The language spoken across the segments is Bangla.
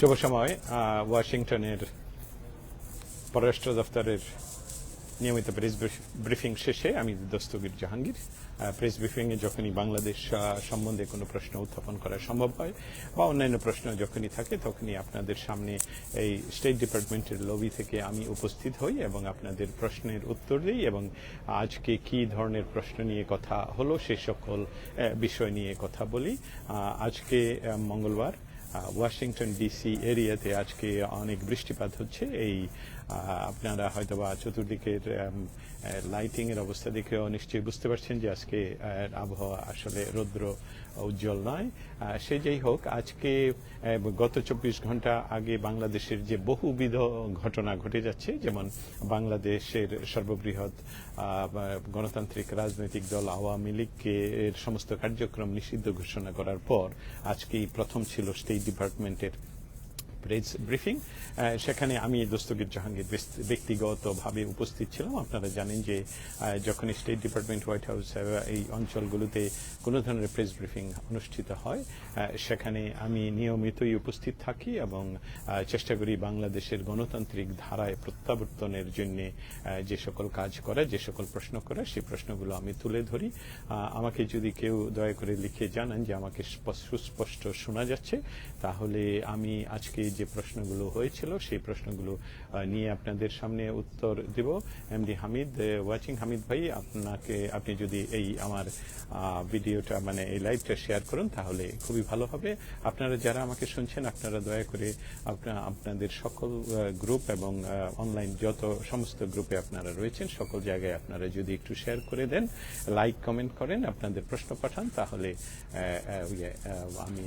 শুভ সময় ওয়াশিংটনের পররাষ্ট্র দফতরের নিয়মিত প্রেস ব্রিফিং শেষে আমি দস্তগীর জাহাঙ্গীর প্রেস ব্রিফিং এ যখনই বাংলাদেশ সম্বন্ধে কোনো প্রশ্ন উত্থাপন করা সম্ভব হয় বা অন্যান্য প্রশ্ন যখনই থাকে তখনই আপনাদের সামনে এই স্টেট ডিপার্টমেন্টের লবি থেকে আমি উপস্থিত হই এবং আপনাদের প্রশ্নের উত্তর দিই এবং আজকে কি ধরনের প্রশ্ন নিয়ে কথা হলো সে সকল বিষয় নিয়ে কথা বলি। আজকে মঙ্গলবার ওয়াশিংটন ডিসি এরিয়াতে আজকে অনেক বৃষ্টিপাত হচ্ছে। এই আপনারা হয়তোবা চতুর্দিকের লাইটিং এর অবস্থা দেখে নিশ্চয়ই বুঝতে পারছেন যে আজকে আবহাওয়া আসলে রৌদ্র উজ্জ্বল নয়। সে যাই হোক, আজকে গত চব্বিশ ঘণ্টা আগে বাংলাদেশের যে বহুবিধ ঘটনা ঘটে যাচ্ছে, যেমন বাংলাদেশের সর্ববৃহৎ গণতান্ত্রিক রাজনৈতিক দল আওয়ামী লীগকে এর সমস্ত কার্যক্রম নিষিদ্ধ ঘোষণা করার পর আজকেই প্রথম ছিল স্টেট ডিপার্টমেন্টের প্রেস ব্রিফিং সেখানে আমি দস্তগীর জাহাঙ্গীর ব্যক্তিগতভাবে উপস্থিত ছিলাম। আপনারা জানেন যে যখন স্টেট ডিপার্টমেন্ট হোয়াইট হাউস এই অঞ্চলগুলোতে কোনো ধরনের প্রেস ব্রিফিং অনুষ্ঠিত হয় সেখানে আমি নিয়মিতই উপস্থিত থাকি এবং চেষ্টা করি বাংলাদেশের গণতান্ত্রিক ধারায় প্রত্যাবর্তনের জন্য যে সকল কাজ করে, যে সকল প্রশ্ন করে সেই প্রশ্নগুলো আমি তুলে ধরি। আমাকে যদি কেউ দয়া করে লিখে জানান যে আমাকে সুস্পষ্ট শোনা যাচ্ছে, তাহলে আমি আজকে যে প্রশ্নগুলো হয়েছিল সেই প্রশ্নগুলো নিয়ে আপনাদের সামনে উত্তর দেব। এমডি হামিদ ওয়াচিং হামিদ ভাই আপনাকে আপনি যদি এই আমার ভিডিওটা মানে এই লাইভটা শেয়ার করুন তাহলে খুবই ভালো হবে। আপনারা যারা আমাকে শুনছেন আপনারা দয়া করে আপনাদের সকল গ্রুপ এবং অনলাইন যত সমস্ত গ্রুপে আপনারা রয়েছেন সকল জায়গায় আপনারা যদি একটু শেয়ার করে দেন লাইক কমেন্ট করেন আপনাদের প্রশ্ন পাঠান তাহলে ইয়ে, আমি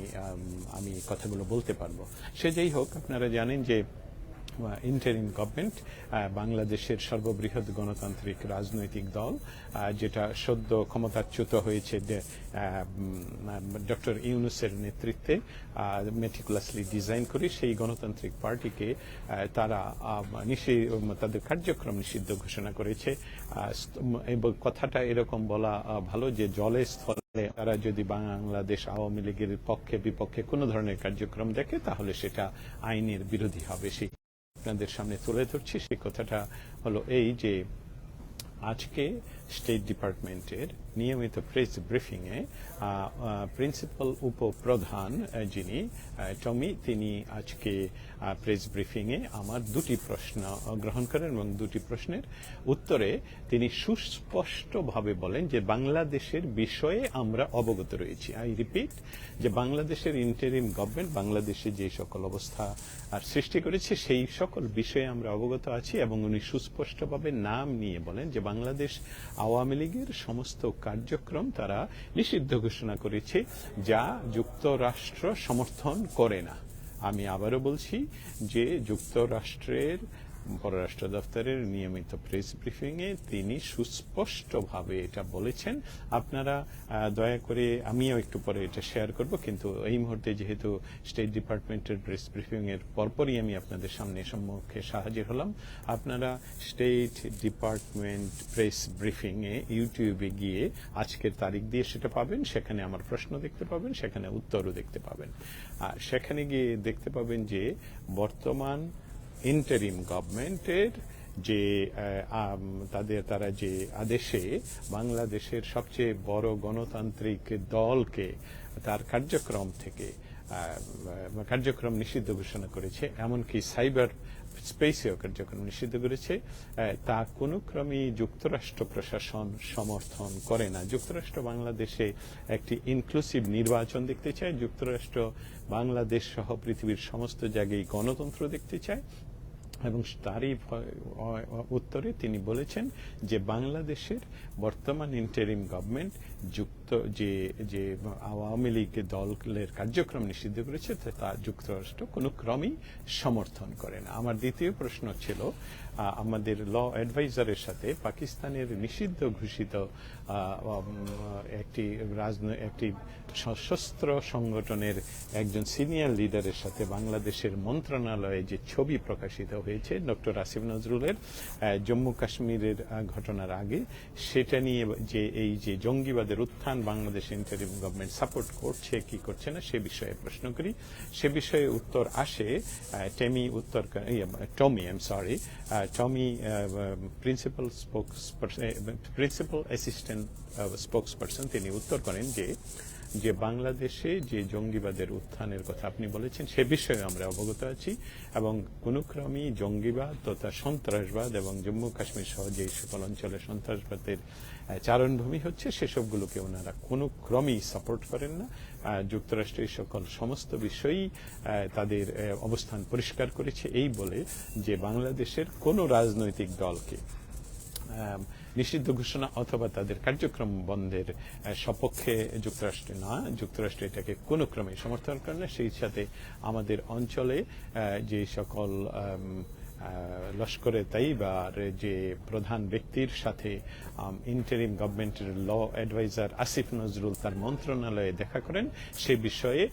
আমি কথাগুলো বলতে পারব। সে যেই হোক আপনারা জানেন যে ইন্টারিম গভর্নমেন্ট বাংলাদেশের সর্ববৃহৎ গণতান্ত্রিক রাজনৈতিক দল যেটা সদ্য ক্ষমতাচ্যুত হয়েছে ডক্টর ইউনুসের নেতৃত্বে মেটিকুলাসলি ডিজাইন করে সেই গণতান্ত্রিক পার্টিকে তারা তাদের কার্যক্রম নিষিদ্ধ ঘোষণা করেছে। কথাটা এরকম বলা ভালো যে জলে স্থলে তারা যদি বাংলাদেশ আওয়ামী লীগের পক্ষে বিপক্ষে কোনো ধরনের কার্যক্রম দেখে, তাহলে সেটা আইনের বিরোধী হবে। সেই আপনাদের সামনে তুলে ধরছি। সেই কথাটা হলো এই যে আজকে স্টেট ডিপার্টমেন্টের নিয়মিত প্রেস ব্রিফিং এ প্রিন্সিপাল উপপ্রধান যিনি টমি, তিনি আজকে প্রেস ব্রিফিং এ আমার দুটি প্রশ্ন গ্রহণ করেন এবং দুটি প্রশ্নের উত্তরে তিনি সুস্পষ্টভাবে বলেন যে বাংলাদেশের বিষয়ে আমরা অবগত রয়েছি। আই রিপিট যে বাংলাদেশের ইন্টারিম গভর্নমেন্ট বাংলাদেশে যে সকল অবস্থা আর সৃষ্টি করেছে, সেই সকল বিষয়ে আমরা অবগত আছি এবং উনি সুস্পষ্টভাবে নাম নিয়ে বলেন যে বাংলাদেশ আওয়ামী লীগের সমস্ত কার্যক্রম তারা নিষিদ্ধ ঘোষণা করেছে, যা যুক্তরাষ্ট্র সমর্থন করে না। আমি আবারও বলছি যে যুক্তরাষ্ট্রের পররাষ্ট্র দপ্তরের নিয়মিত প্রেস ব্রিফিং এ তিনি সুস্পষ্টভাবে এটা বলেছেন। আপনারা দয়া করে আমিও একটু পরে এটা শেয়ার করব, কিন্তু এই মুহূর্তে যেহেতু স্টেট ডিপার্টমেন্টের প্রেস ব্রিফিং এর পরপরই আমি আপনাদের সামনে সম্মুখে সাহায্য হলাম, আপনারা স্টেট ডিপার্টমেন্ট প্রেস ব্রিফিং এ ইউটিউবে গিয়ে আজকের তারিখ দিয়ে সেটা পাবেন, সেখানে আমার প্রশ্ন দেখতে পাবেন, সেখানে উত্তরও দেখতে পাবেন। আর সেখানে গিয়ে দেখতে পাবেন যে বর্তমান ইন্টারিম গভর্নমেন্টের যে তাদের তারা যে আদেশে বাংলাদেশের সবচেয়ে বড় গণতান্ত্রিক দলকে তার কার্যক্রম থেকে কার্যক্রম নিষিদ্ধ ঘোষণা করেছে, এমনকি সাইবার স্পেসেও কার্যক্রম নিষিদ্ধ করেছে তা কোনো ক্রমেই যুক্তরাষ্ট্র প্রশাসন সমর্থন করে না। যুক্তরাষ্ট্র বাংলাদেশে একটি ইনক্লুসিভ নির্বাচন দেখতে চায়, যুক্তরাষ্ট্র বাংলাদেশ সহ পৃথিবীর সমস্ত জায়গায় গণতন্ত্র দেখতে চায় এবং তারই উত্তরে তিনি বলেছেন যে বাংলাদেশের বর্তমান ইন্টারিম গভর্নমেন্ট যুক্ত যে যে আওয়ামী লীগ দলের কার্যক্রম নিষিদ্ধ করেছে, তা- যুক্তরাষ্ট্র কোনো ক্রমেই সমর্থন করে না। আমার দ্বিতীয় প্রশ্ন ছিল আমাদের ল অ্যাডভাইজারের সাথে পাকিস্তানের নিষিদ্ধ ঘোষিত একটি রাজনৈতিক একটি সশস্ত্র সংগঠনের একজন সিনিয়র লিডারের সাথে বাংলাদেশের মন্ত্রণালয়ে যে ছবি প্রকাশিত হয়েছে, ডক্টর আসিফ নজরুলের জম্মু কাশ্মীরের ঘটনার আগে, সেটা নিয়ে যে এই যে জঙ্গিবাদের উত্থান বাংলাদেশ ইন্টারিম গভর্নমেন্ট সাপোর্ট করছে, কি করছে না, সে বিষয়ে প্রশ্ন করি। সে বিষয়ে উত্তর আসে টেমি উত্তর Tommy I am sorry Tommy principal principal assistant spokesperson তিনি উত্তর করেন যে যে বাংলাদেশে যে জঙ্গিবাদের উত্থানের কথা আপনি বলেছেন সে বিষয়ে আমরা অবগত আছি এবং কোনো ক্রমেই জঙ্গিবাদ তথা সন্ত্রাসবাদ এবং জম্মু কাশ্মীর সহ যে সকল অঞ্চলে সন্ত্রাসবাদের চারণভূমি হচ্ছে সেসবগুলোকে ওনারা কোনো ক্রমেই সাপোর্ট করেন না। আহ, যুক্তরাষ্ট্র এই সকল সমস্ত বিষয়ই তাদের অবস্থান পরিষ্কার করেছে। এই বলে যে বাংলাদেশের কোনো রাজনৈতিক দলকে নিষিদ্ধ ঘোষণা অথবা তাদের কার্যক্রম বন্ধের সপক্ষে যুক্তরাষ্ট্র না। যুক্তরাষ্ট্র এটাকে কোনো ক্রমে সমর্থন করে না। সেই সাথে আমাদের অঞ্চলে যে সকল লস্করে তাইবার যে প্রধান ব্যক্তির সাথে ইন্টারিম গভর্নমেন্টের ল অ্যাডভাইজার আসিফ নজরুল তার মন্ত্রণালয়ে দেখা করেন, সে বিষয়ে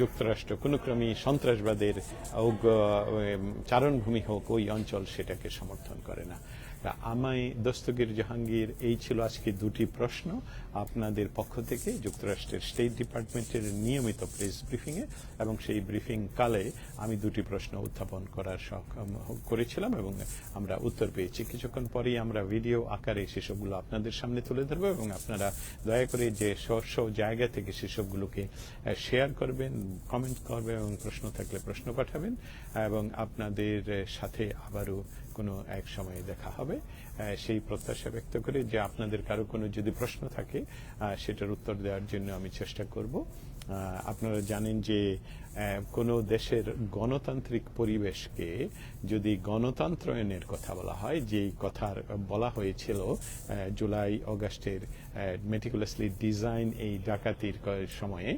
যুক্তরাষ্ট্র কোনো ক্রমেই সন্ত্রাসবাদের চারণভূমি হোক ওই অঞ্চল সেটাকে সমর্থন করে না। আমায় দস্তগীর জাহাঙ্গীর, এই ছিল আজকে দুটি প্রশ্ন। আপনাদের পক্ষ থেকে যুক্তরাষ্ট্রের স্টেট ডিপার্টমেন্টের নিয়মিত প্রেস ব্রিফিং এ এবং সেই ব্রিফিং কালে আমি দুটি প্রশ্ন উত্থাপন করার সক্ষম করেছিলাম এবং আমরা উত্তর পেয়েছি। কিছুক্ষণ পরেই আমরা ভিডিও আকারে সেসবগুলো আপনাদের সামনে তুলে ধরবো এবং আপনারা দয়া করে যে স্ব জায়গা থেকে সেসবগুলোকে শেয়ার করবেন কমেন্ট করবেন এবং প্রশ্ন থাকলে প্রশ্ন পাঠাবেন এবং আপনাদের সাথে আবারও কোনো এক সময়ে দেখা হবে সেই প্রত্যাশা ব্যক্ত করে যে আপনাদের কারও কোনো যদি প্রশ্ন থাকে সেটার উত্তর দেওয়ার জন্য আমি চেষ্টা করব। আপনারা জানেন যে কোনো দেশের গণতান্ত্রিক পরিবেশকে যদি গণতন্ত্রায়নের কথা বলা হয়, যেই কথার বলা হয়েছিল জুলাই, অগাস্টের মেটিকুলাসলি ডিজাইন এই ডাকাতির সময়ে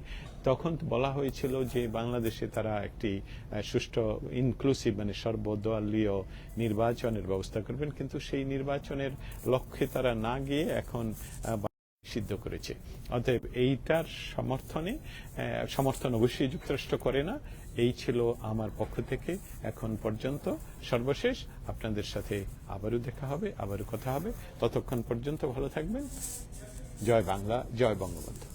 তখন বলা হয়েছিল যে বাংলাদেশে তারা একটি সুষ্ঠু ইনক্লুসিভ মানে সর্বদলীয় নির্বাচনের ব্যবস্থা করবেন। কিন্তু সেই নির্বাচনের লক্ষ্যে তারা না গিয়ে এখন সিদ্ধ করেছে। অতএব এইটার সমর্থনে সমর্থন অবশ্যই যুক্তরাষ্ট্র করে না। এই ছিল আমার পক্ষ থেকে এখন পর্যন্ত। সর্বশেষ আপনাদের সাথে আবারও দেখা হবে, আবারও কথা হবে। ততক্ষণ পর্যন্ত ভালো থাকবেন। জয় বাংলা, জয় বঙ্গবন্ধু।